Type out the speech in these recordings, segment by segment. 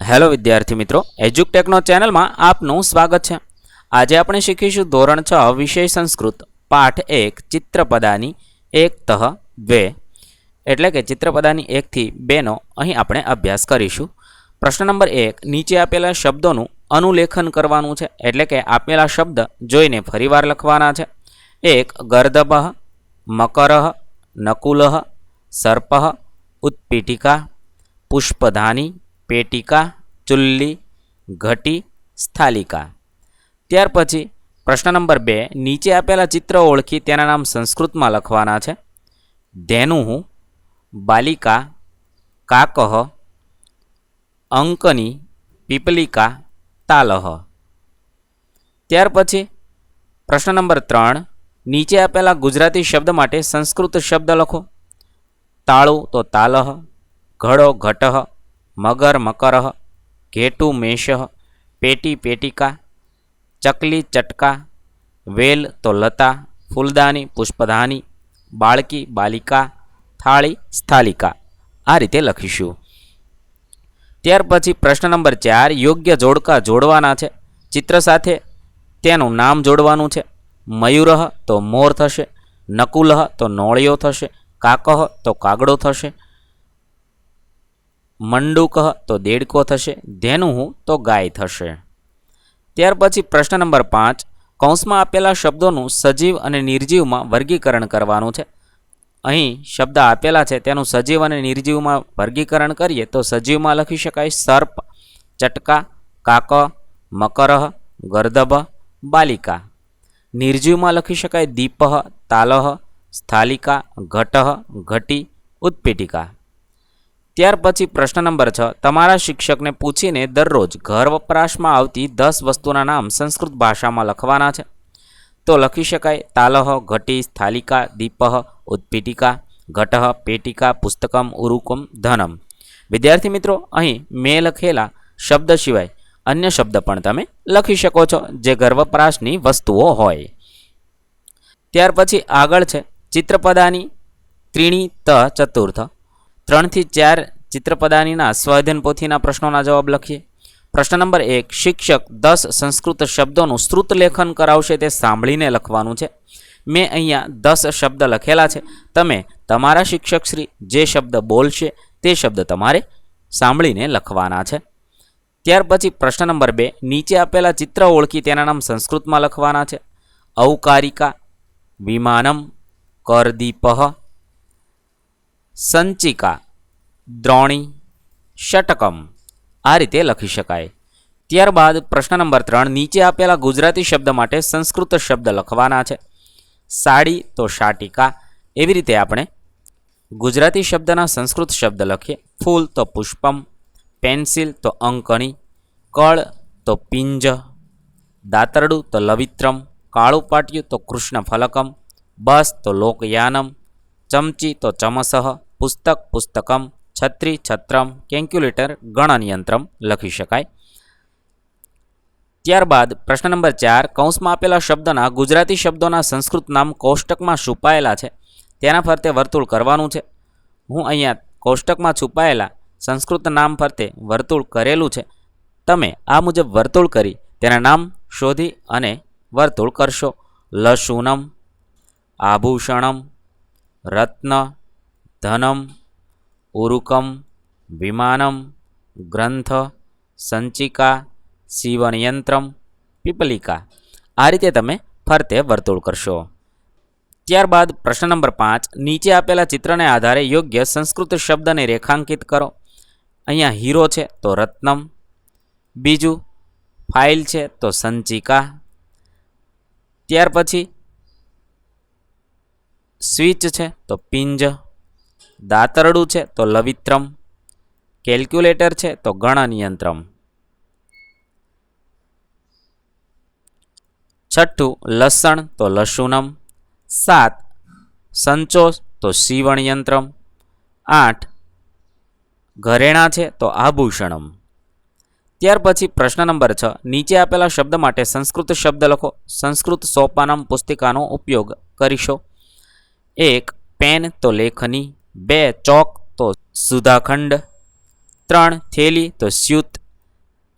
Hello વિદ્યાર્થી મિત્રો એજ્યુકટેકનો ચેનલમાં આપનું સ્વાગત છે. આજે આપણે શીખીશું ધોરણ છ, વિષય સંસ્કૃત, પાઠ એક, ચિત્રપદાની એક તહ બે. એટલે કે ચિત્રપદાની એકથી બેનો અહીં આપણે અભ્યાસ કરીશું. પ્રશ્ન નંબર એક, નીચે આપેલા શબ્દોનું અનુલેખન કરવાનું છે. એટલે કે આપેલા શબ્દ જોઈને ફરીવાર લખવાના છે. એક, ગર્દભ, મકરહ, નકુલહ સર્પ ઉત્પીઠિકા, પુષ્પધાની પેટિકા, ચુલ્લી, ઘટી, સ્થાલિકા. ત્યાર પછી પ્રશ્ન નંબર બે, નીચે આપેલા ચિત્ર ઓળખી તેના નામ સંસ્કૃતમાં લખવાના છે. ધેનુઃ બાલિકા, કાકહ, અંકની, પીપલિકા, તાલહ. ત્યાર પછી પ્રશ્ન નંબર ત્રણ, નીચે આપેલા ગુજરાતી શબ્દ માટે સંસ્કૃત શબ્દ લખો. તાળું તો તાલહ, ઘડો ઘટહ મગર મકરહ ઘેટું, મેષ, પેટી, પેટિકા, ચકલી, ચટકા, વેલ તો લતા, ફૂલદાની પુષ્પદાની બાળકી, બાલિકા, થાળી, સ્થાલિકા. આ રીતે લખીશું. ત્યાર પછી પ્રશ્ન નંબર ચાર, યોગ્ય જોડકા જોડવાના છે. ચિત્ર સાથે તેનું નામ જોડવાનું છે. મયુરહ તો મોર થશે નકુલહ તો નોળિયો થશે કાકહ તો કાગડો થશે મંડુકહ તો દેડકો થશે ધેનુઃ તો ગાય થશે. ત્યાર પછી પ્રશ્ન નંબર પાંચ, કૌંસમાં આપેલા શબ્દોનું સજીવ અને નિર્જીવમાં વર્ગીકરણ કરવાનું છે. અહીં શબ્દ આપેલા છે, તેનું સજીવ અને નિર્જીવમાં વર્ગીકરણ કરીએ તો સજીવમાં લખી શકાય સર્પ, ચટકા, કાક મકરહ ગર્દભ, બાલિકા. નિર્જીવમાં લખી શકાય દીપહ તાલહ સ્થાલિકા ઘટહ ઘટી ઉત્પીઠિકા ત્યાર પછી પ્રશ્ન નંબર છ. તમારા શિક્ષકને પૂછીને દરરોજ ઘર વપરાશમાં આવતી દસ વસ્તુના નામ સંસ્કૃત ભાષામાં લખવાના છે. તો લખી શકાય તાલહ, ઘટી, સ્થાલિકા, દીપહ, ઉત્પીટિકા, ઘટહ, પેટિકા, પુસ્તકમ, ઉરુકમ, ધનમ. વિદ્યાર્થી મિત્રો, અહીં મેં લખેલા શબ્દ સિવાય અન્ય શબ્દ પણ તમે લખી શકો છો, જે ઘર વસ્તુઓ હોય. ત્યાર પછી આગળ છે ચિત્રપદાની ત્રીણી ત ચતુર્થ. ત્રણથી ચાર ચિત્રપદાનીના સ્વાધ્યન પોથીના પ્રશ્નોના જવાબ લખીએ. પ્રશ્ન નંબર એક, શિક્ષક દસ સંસ્કૃત શબ્દોનું શ્રુત લેખન કરાવશે તે સાંભળીને લખવાનું છે. મેં અહીંયા દસ શબ્દ લખેલા છે. તમે તમારા શિક્ષકશ્રી જે શબ્દ બોલશે તે શબ્દ તમારે સાંભળીને લખવાના છે. ત્યાર પછી પ્રશ્ન નંબર બે, નીચે આપેલા ચિત્ર ઓળખી તેના નામ સંસ્કૃતમાં લખવાના છે. ઔકારિકા, વિમાનમ કરદીપહ સંચિકા, દ્રોણી, ષટકમ, આ રીતે લખી શકાય. ત્યારબાદ પ્રશ્ન નંબર ત્રણ, નીચે આપેલા ગુજરાતી શબ્દ માટે સંસ્કૃત શબ્દ લખવાના છે. સાડી તો શાટિકા એવી રીતે આપણે ગુજરાતી શબ્દના સંસ્કૃત શબ્દ લખીએ. ફૂલ તો પુષ્પમ, પેન્સિલ તો અંકણી, કળ તો પિંજ, દાતરડું તો લવિત્રમ, કાળું પાટિયું તો કૃષ્ણ ફલકમ, બસ તો લોકયાનમ, ચમચી તો ચમસહ પુસ્તક, પુસ્તકમ, છત્રી, છત્રમ, કેલ્ક્યુલેટર, ગણનયંત્રમ લખી શકાય. ત્યારબાદ પ્રશ્ન નંબર ચાર, કૌંસમાં આપેલા શબ્દના ગુજરાતી શબ્દોના સંસ્કૃત નામ કોષ્ટકમાં છુપાયેલા છે. તેના ફરતે વર્તુળ કરવાનું છે. હું અહીંયા કોષ્ટકમાં છુપાયેલા સંસ્કૃત નામ ફરતે વર્તુળ કરેલું છે. તમે આ મુજબ વર્તુળ કરી તેના નામ શોધી અને વર્તુળ કરશો. લશુનમ, આભૂષણમ, રત્ન ધનમ ઉરુકમ વિમાનમ ગ્રંથ સંચિકા સીવનયંત્રમ પીપલિકા આ રીતે તમે ફરતે વર્તુળ કરશો. ત્યારબાદ પ્રશ્ન નંબર પાંચ, નીચે આપેલા ચિત્રને આધારે યોગ્ય સંસ્કૃત શબ્દને રેખાંકિત કરો. અહીંયા હીરો છે તો રત્નમ, બીજું ફાઇલ છે તો સંચિકા. ત્યાર પછી સ્વિચ છે તો પિંજ. દાતરડું છે તો લવિત્રમ, કેલ્ક્યુલેટર છે તો ગણનયંત્રમ. છઠ્ઠું, લસણ તો લસુનમ. સાત સંચો તો સીવણયંત્રમ. આઠ, ઘરેણાં છે તો આભૂષણમ. ત્યાર પછી પ્રશ્ન નંબર છ, નીચે આપેલા શબ્દ માટે સંસ્કૃત શબ્દ લખો. સંસ્કૃત સોપાનમ પુસ્તિકાનો ઉપયોગ કરીશો. એક, પેન તો લેખની. બે ચોક તો સુધાખંડ, ત્રણ થેલી તો સ્યુત,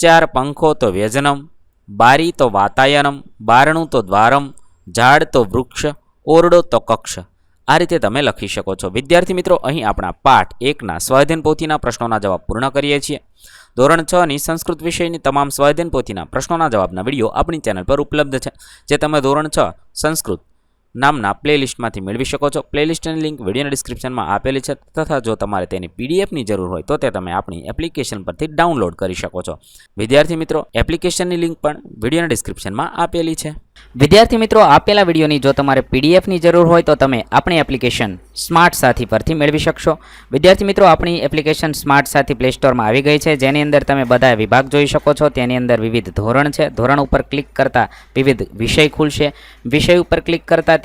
ચાર પંખો તો વ્યજનમ, બારી તો વાતાયનમ, બારણું તો દ્વારમ, ઝાડ તો વૃક્ષ, ઓરડો તો કક્ષ. આ રીતે તમે લખી શકો છો. વિદ્યાર્થી મિત્રો, અહીં આપણા પાઠ એકના સ્વાધ્યન પોથીના પ્રશ્નોના જવાબ પૂર્ણ કરીએ છીએ. ધોરણ છ ની સંસ્કૃત વિષયની તમામ સ્વાધ્યન પોથીના પ્રશ્નોના જવાબના વીડિયો આપણી ચેનલ પર ઉપલબ્ધ છે, જે તમે ધોરણ છ સંસ્કૃત નામના પ્લેલિસ્ટમાંથી મેળવી શકો છો. પ્લેલિસ્ટની લિંક વિડીયોના ડિસ્ક્રિપ્શનમાં આપેલી છે તથા જો તમારે તેની પીડીએફની જરૂર હોય તો તે તમે આપણી એપ્લિકેશન પરથી ડાઉનલોડ કરી શકો છો. વિદ્યાર્થી મિત્રો, એપ્લિકેશનની લિંક પણ વિડીયોના ડિસ્ક્રિપ્શનમાં આપેલી છે. વિદ્યાર્થી મિત્રો, આપેલા વિડીયોની જો તમારે પીડીએફની જરૂર હોય તો તમે આપણી એપ્લિકેશન સ્માર્ટ સાથી પરથી મેળવી શકશો. વિદ્યાર્થી મિત્રો, આપણી એપ્લિકેશન સ્માર્ટ સાથી પ્લે સ્ટોરમાં આવી ગઈ છે. જેની અંદર તમે બધા વિભાગ જોઈ શકો છો. તેની અંદર વિવિધ ધોરણ છે. ધોરણ ઉપર ક્લિક કરતાં વિવિધ વિષય ખુલશે. વિષય ઉપર ક્લિક કરતાં